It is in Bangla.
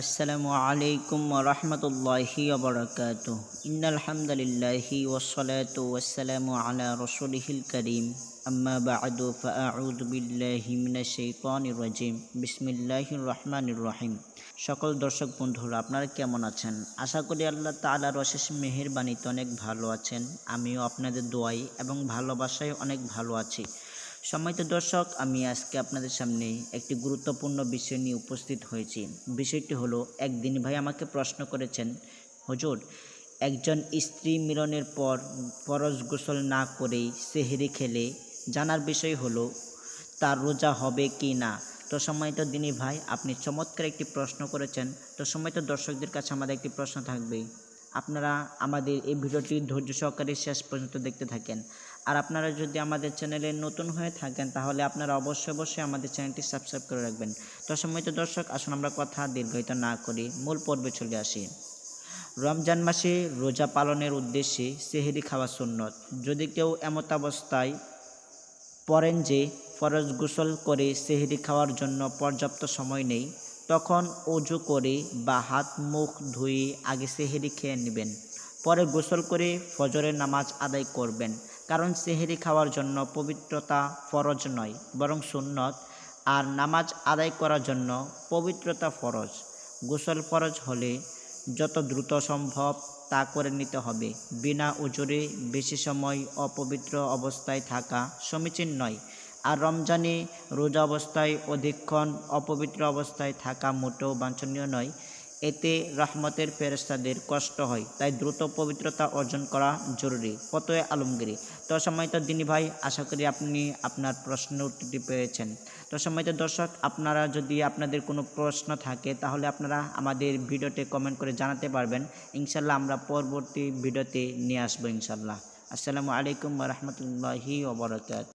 আসসালামু আলাইকুম রহমতুল্লাহি ওবরাকাত ইন্নাল হামদুলিল্লাহি ওয়াসসালাতু ওয়াসসালামু আলা রাসূলিহিল কারীম। আম্মা বা'দু, ফাআউযু বিল্লাহি মিনাশ শাইতানির রাজিম। বিসমিল্লাহির রহমানির রহিম। সকল দর্শক বন্ধুরা, আপনারা কেমন আছেন? আশা করি আল্লাহ তাআলার অশেষ মেহেরবানিতে অনেক ভালো আছেন। আমিও আপনাদের দোয়াই এবং ভালোবাসায় অনেক ভালো আছি। সম্মানিত দর্শক, আমি আজকে আপনাদের সামনে একটি গুরুত্বপূর্ণ বিষয় নিয়ে উপস্থিত হয়েছি। বিষয়টি হলো, একদিন ভাই আমাকে প্রশ্ন করেছেন, হুজুর, একজন স্ত্রী মিলনের পর পরশ গোসল না করেই সেহেরি খেলে? জানার বিষয় হলো, তার রোজা হবে কি না? তো সম্মানিত দিনী ভাই, আপনি চমৎকার একটি প্রশ্ন করেছেন। তো সম্মানিত দর্শকদের কাছে আমাদের একটি প্রশ্ন থাকবে। আপনারা আমাদের এই ভিডিওটি ধৈর্য সহকারে শেষ পর্যন্ত দেখতে থাকেন। আর আপনারা যদি আমাদের চ্যানেলে নতুন হয়ে থাকেন, তাহলে আপনারা অবশ্যই অবশ্যই আমাদের চ্যানেলটি সাবস্ক্রাইব করে রাখবেন। তো সম্মানিত দর্শক, আসুন আমরা কথা দীর্ঘায়িত না করি, মূল পর্বে চলে আসি। রমজান মাসে রোজা পালনের উদ্দেশ্যে সেহেরি খাওয়া সুন্নত। যদি কেউ এমতাবস্থায় পড়েন যে ফরজ গোসল করে সেহেরি খাওয়ার জন্য পর্যাপ্ত সময় নেই, তখন অজু করে বা হাত, মুখ ধুয়ে আগে সেহেরি খেয়ে নেবেন। পরে গোসল করে ফজরের নামাজ আদায় করবেন। কারণ সেহেরি খাওয়ার জন্য পবিত্রতা ফরজ নয়, বরং সুন্নত, আর নামাজ আদায় করার জন্য পবিত্রতা ফরজ। গোসল ফরজ হলে যত দ্রুত সম্ভব তা করে নিতে হবে। বিনা উজরে বেশি সময় অপবিত্র অবস্থায় থাকা সমীচীন নয়, আর রমজানে রোজা অবস্থায় অধিকক্ষণ অপবিত্র অবস্থায় থাকা মোটেও বাঞ্ছনীয় নয়। এতে রহমতের ফেরেস্তাদের কষ্ট হয়, তাই দ্রুত পবিত্রতা অর্জন করা জরুরি। ফতোয় আলমগিরি, তো সম্মানিত দিনী ভাই, আশা করি আপনি আপনার প্রশ্নের উত্তরটি পেয়েছেন। তো সম্মানিত দর্শক, আপনারা যদি আপনাদের কোনো প্রশ্ন থাকে, তাহলে আপনারা আমাদের ভিডিওতে কমেন্ট করে জানাতে পারবেন। ইনশাল্লাহ আমরা পরবর্তী ভিডিওতে নিয়ে আসব ইনশাল্লাহ। আসসালামু আলাইকুম রহমতুল্লাহি ওবরাকাত